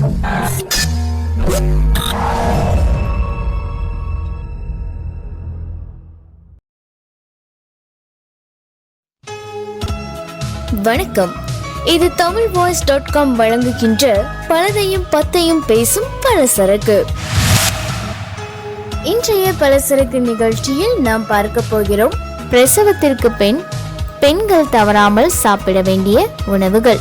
வணக்கம். இது Tamil voice dot com வழங்குகின்ற பலதையும் பத்தையும் பேசும் பலசரக்கு. இன்றைய பலசரக்கு நிகழ்ச்சியில் நாம் பார்க்க போகிறோம் பிரசவத்திற்கு பின் பெண்கள் தவறாமல் சாப்பிட வேண்டிய உணவுகள்.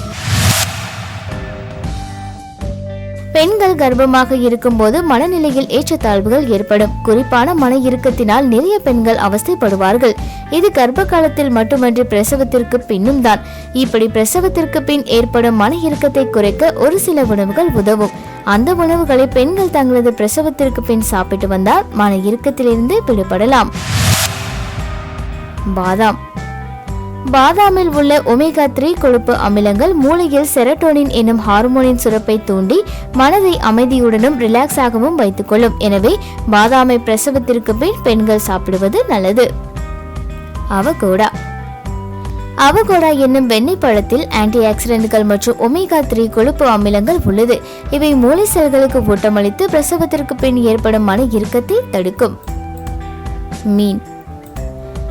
பெண்கள் கர்ப்பமாக இருக்கும்போது மனநிலையில் ஏற்றத்தாழ்வுகள் ஏற்படும். குறிப்பான மன இறுக்கத்தினால் நிறைய பெண்கள் அவஸ்தைப்படுவார்கள். இது கர்ப்ப காலத்தில் மட்டுமன்றி பிரசவத்திற்கு பின்னும் தான். இப்படி பிரசவத்திற்கு பின் ஏற்படும் மன இறுக்கத்தை குறைக்க ஒரு சில உணவுகள் உதவும். அந்த உணவுகளை பெண்கள் தங்களது பிரசவத்திற்கு பின் சாப்பிட்டு வந்தால் மன இறுக்கத்திலிருந்து விடுபடலாம் பாதாம். பாதாமில் உள்ள ஒமேகா த்ரீ கொழுப்பு அமிலங்கள் மூளையில் செரட்டோனின் என்னும் ஹார்மோனின் சுரப்பை தூண்டி மனதை அமைதியுடனும் ரிலாக்ஸ் ஆகவும் வைத்துக்கொள்ளும். எனவே பாதாமை பிரசவத்திற்கு பின் பெண்கள் சாப்பிடுவது நல்லது. அவகோடா. அவகோடா என்னும் வெண்ணெய் பழத்தில் ஆன்டி ஆக்சிடென்ட்கள் மற்றும் ஒமேகா த்ரீ கொழுப்பு அமிலங்கள் உள்ளது. இவை மூளை செல்களுக்கு ஊட்டமளித்து பிரசவத்திற்கு பின் ஏற்படும் மன இறுக்கத்தை தடுக்கும். மீன்.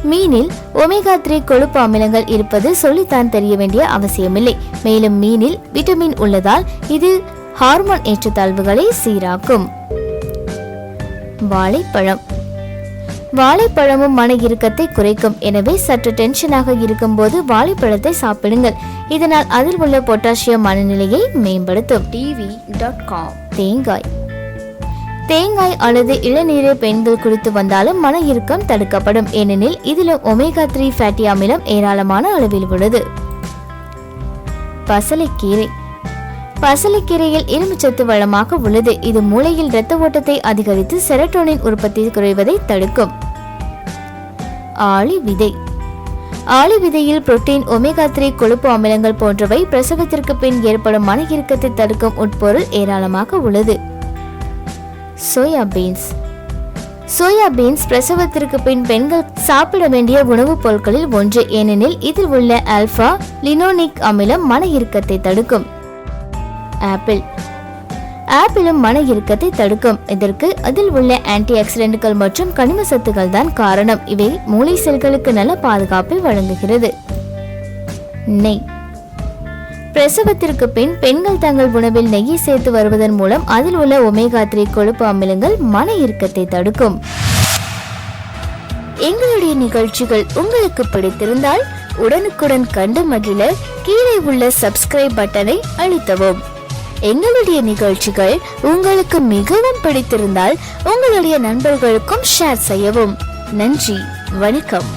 மீனில் ஒமேகா த்ரீ கொழுப்பு அமிலங்கள் இருப்பது சொல்லித்தான் தெரிய வேண்டிய அவசியமில்லை. மேலும் மீனில் விட்டமின் உள்ளதால் இது ஹார்மோன் ஏற்றத்தாழ்வுகளை சீராக்கும். வாழைப்பழம். வாழைப்பழமும் மன இறுக்கத்தை குறைக்கும். எனவே சற்று டென்ஷனாக இருக்கும்போது வாழைப்பழத்தை சாப்பிடுங்கள். இதனால் அதில் உள்ள பொட்டாசியம் மனநிலையை மேம்படுத்தும். டிவி டாட் காம் தேங்காய். தேங்காய் அல்லது இளநீரை பெண்கள் குடித்து வந்தாலும் மன இறுக்கம் தடுக்கப்படும். ஏனெனில் இதில் ஒமேகா த்ரீ ஃபேட்டி அமிலம் ஏராளமான அளவில் உள்ளது. பசலைக்கீரை. பசலைக்கீரையில் இரும்புச்சத்து வளமாக உள்ளது. இது மூளையில் இரத்த ஓட்டத்தை அதிகரித்து செரட்டோனின் உற்பத்தி குறைவதை தடுக்கும். ஆளி விதை ஆளி விதையில் புரோட்டீன் ஒமேகா த்ரீ கொழுப்பு அமிலங்கள் போன்றவை பிரசவத்திற்கு பின் ஏற்படும் மன இறுக்கத்தை தடுக்கும் உட்பொருள் ஏராளமாக உள்ளது. Soya beans. சோயா பீன்ஸ் பிரசவத்திற்கு பின் பெண்கள் சாப்பிட வேண்டிய உணவுப் பொருட்களில் ஒன்று ஏனெனில் இதில் உள்ள ஆல்பா லினோனிக் அமிலம் மன இறுக்கத்தை தடுக்கும். ஆப்பிள். ஆப்பிளும் மன இறுக்கத்தை தடுக்கும். இதற்கு அதில் உள்ள ஆன்டி ஆக்சிடென்ட்கள் மற்றும் கனிம சத்துக்கள் தான் காரணம். இவை மூளை செல்களுக்கு நல்ல பாதுகாப்பை வழங்குகிறது. நெய். பிரசவத்திற்கு பின் பெண்கள் தங்கள் உணவில் நெய்யை சேர்த்து வருவதன் மூலம் அதில் உள்ள ஒமேகா த்ரீ கொழுப்பு அமிலங்கள் மன இறுக்கத்தை தடுக்கும். எங்களுடைய நிகழ்ச்சிகள் உங்களுக்கு பிடித்திருந்தால் உடனுக்குடன் கண்டு மகிழ கீழே உள்ள சப்ஸ்கிரைப் பட்டனை அழுத்தவும். எங்களுடைய நிகழ்ச்சிகள் உங்களுக்கு மிகவும் பிடித்திருந்தால் உங்களுடைய நண்பர்களுக்கும் ஷேர் செய்யவும். நன்றி வணக்கம்.